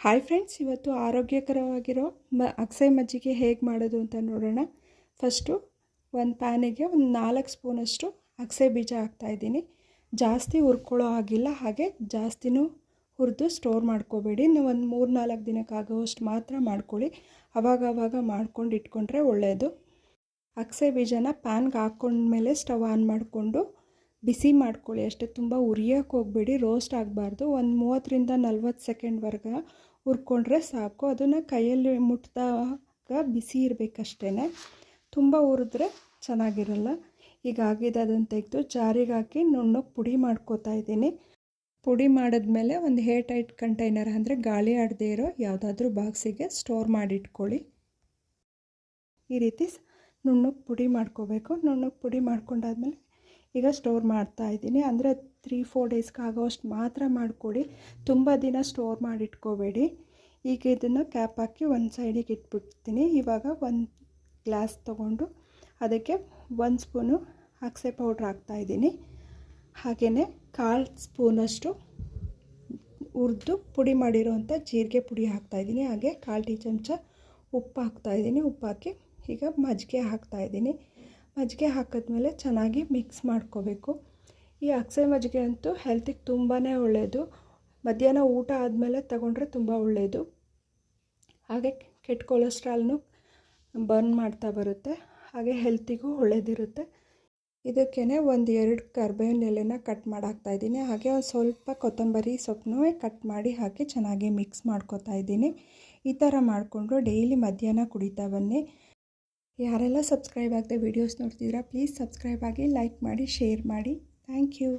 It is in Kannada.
ಹಾಯ್ ಫ್ರೆಂಡ್ಸ್ ಇವತ್ತು ಆರೋಗ್ಯಕರವಾಗಿರೋ ಮ ಅಕ್ಸೈ ಮಜ್ಜಿಗೆ ಹೇಗೆ ಮಾಡೋದು ಅಂತ ನೋಡೋಣ. ಫಸ್ಟು ಒಂದು ಪ್ಯಾನಿಗೆ ಒಂದು ನಾಲ್ಕು ಸ್ಪೂನಷ್ಟು ಅಕ್ಸೆ ಬೀಜ ಹಾಕ್ತಾಯಿದ್ದೀನಿ ಜಾಸ್ತಿ ಹುರ್ಕೊಳ್ಳೋ ಆಗಿಲ್ಲ ಹಾಗೆ ಜಾಸ್ತಿನೂ ಹುರಿದು ಸ್ಟೋರ್ ಮಾಡ್ಕೋಬೇಡಿ. ನೀವು ಒಂದು ಮೂರು ನಾಲ್ಕು ದಿನಕ್ಕಾಗೋವಷ್ಟು ಮಾತ್ರ ಮಾಡ್ಕೊಳ್ಳಿ. ಅವಾಗ ಅವಾಗ ಮಾಡ್ಕೊಂಡು ಇಟ್ಕೊಂಡ್ರೆ ಒಳ್ಳೆಯದು ಅಕ್ಸೆ ಬೀಜನ ಪ್ಯಾನ್ಗೆ ಹಾಕ್ಕೊಂಡ್ಮೇಲೆ ಸ್ಟವ್ ಆನ್ ಮಾಡಿಕೊಂಡು ಬಿಸಿ ಮಾಡ್ಕೊಳ್ಳಿ, ಅಷ್ಟೇ ತುಂಬ ಉರಿಯೋಕೆ ಹೋಗಬೇಡಿ ರೋಸ್ಟ್ ಆಗಬಾರ್ದು. ಒಂದು ಮೂವತ್ತರಿಂದ ನಲ್ವತ್ತು ಸೆಕೆಂಡ್ವರೆಗೆ ಹುರ್ಕೊಂಡ್ರೆ ಸಾಕು. ಅದನ್ನು ಕೈಯಲ್ಲಿ ಮುಟ್ಟಿದಾಗ ಬಿಸಿ ಇರಬೇಕಷ್ಟೇ ತುಂಬ ಹುರಿದ್ರೆ ಚೆನ್ನಾಗಿರಲ್ಲ. ಈಗ ಆಗಿದೆ ಅದನ್ನು ತೆಗೆದು ಜಾರಿಗೆ ಹಾಕಿ ನುಣ್ಣಗೆ ಪುಡಿ ಮಾಡ್ಕೋತಾ ಇದ್ದೀನಿ. ಪುಡಿ ಮಾಡಿದ್ಮೇಲೆ ಒಂದು ಹೇರ್ ಟೈಟ್ ಕಂಟೈನರ್ ಅಂದರೆ ಗಾಳಿ ಆಡದೇ ಇರೋ ಯಾವುದಾದ್ರೂ ಬಾಕ್ಸಿಗೆ ಸ್ಟೋರ್ ಮಾಡಿಟ್ಕೊಳ್ಳಿ. ಈ ರೀತಿ ನುಣ್ಣಗೆ ಪುಡಿ ಮಾಡ್ಕೋಬೇಕು. ನುಣ್ಣಗೆ ಪುಡಿ ಮಾಡ್ಕೊಂಡಾದ್ಮೇಲೆ ಈಗ ಸ್ಟೋರ್ ಮಾಡ್ತಾ ಇದ್ದೀನಿ. ಅಂದರೆ ತ್ರೀ ಫೋರ್ ಡೇಸ್ಗೆ ಆಗೋಷ್ಟು ಮಾತ್ರ ಮಾಡಿಕೊಡಿ. ತುಂಬ ದಿನ ಸ್ಟೋರ್ ಮಾಡಿಟ್ಕೋಬೇಡಿ. ಈಗ ಇದನ್ನು ಕ್ಯಾಪ್ ಹಾಕಿ ಒಂದು ಸೈಡಿಗೆ ಇಟ್ಬಿಡ್ತೀನಿ. ಇವಾಗ ಒಂದು ಗ್ಲಾಸ್ ತೊಗೊಂಡು ಅದಕ್ಕೆ ಒಂದು ಸ್ಪೂನು ಅಕ್ಸೆ ಪೌಡ್ರ್ ಹಾಕ್ತಾಯಿದ್ದೀನಿ ಹಾಗೆಯೇ ಕಾಲು ಸ್ಪೂನಷ್ಟು ಹುರಿದು ಪುಡಿ ಮಾಡಿರೋವಂಥ ಜೀರಿಗೆ ಪುಡಿ ಹಾಕ್ತಾಯಿದ್ದೀನಿ ಹಾಗೆ ಕಾಲು ಟೀ ಚಮಚ ಉಪ್ಪು ಹಾಕ್ತಾಯಿದ್ದೀನಿ ಉಪ್ಪು ಹಾಕಿ ಈಗ ಮಜ್ಜಿಗೆ ಹಾಕ್ತಾಯಿದ್ದೀನಿ ಮಜ್ಜಿಗೆ ಹಾಕಿದ್ಮೇಲೆ ಚೆನ್ನಾಗಿ ಮಿಕ್ಸ್ ಮಾಡ್ಕೋಬೇಕು. ಈ ಅಕ್ಸೆ ಮಜ್ಜಿಗೆ ಅಂತೂ ಹೆಲ್ತಿಗೆ ತುಂಬಾ ಒಳ್ಳೆಯದು ಮಧ್ಯಾಹ್ನ ಊಟ ಆದಮೇಲೆ ತಗೊಂಡ್ರೆ ತುಂಬ ಒಳ್ಳೆಯದು ಹಾಗೆ ಕೆಟ್ಟ ಕೊಲೆಸ್ಟ್ರಾಲ್ನು ಬರ್ನ್ ಮಾಡ್ತಾ ಬರುತ್ತೆ. ಹಾಗೆ ಹೆಲ್ತಿಗೂ ಒಳ್ಳೆಯದಿರುತ್ತೆ ಇದಕ್ಕೇ ಒಂದು ಎರಡು ಕರ್ಬೇವಿನ ಎಲೆನ ಕಟ್ ಮಾಡಾಕ್ತಾ ಇದ್ದೀನಿ. ಹಾಗೆ ಒಂದು ಸ್ವಲ್ಪ ಕೊತ್ತಂಬರಿ ಸೊಪ್ಪನ್ನು ಕಟ್ ಮಾಡಿ ಹಾಕಿ ಚೆನ್ನಾಗಿ ಮಿಕ್ಸ್ ಮಾಡ್ಕೋತಾ ಇದ್ದೀನಿ. ಈ ಥರ ಮಾಡಿಕೊಂಡು ಡೈಲಿ ಮಧ್ಯಾಹ್ನ ಕುಡಿತಾ ಬನ್ನಿ. ಯಾರೆಲ್ಲ ಸಬ್ಸ್ಕ್ರೈಬ್ ಆಗದೆ ವೀಡಿಯೋಸ್ ನೋಡ್ತಿದ್ದೀರಾ ಪ್ಲೀಸ್ ಸಬ್ಸ್ಕ್ರೈಬ್ ಆಗಿ ಲೈಕ್ ಮಾಡಿ ಶೇರ್ ಮಾಡಿ. Thank you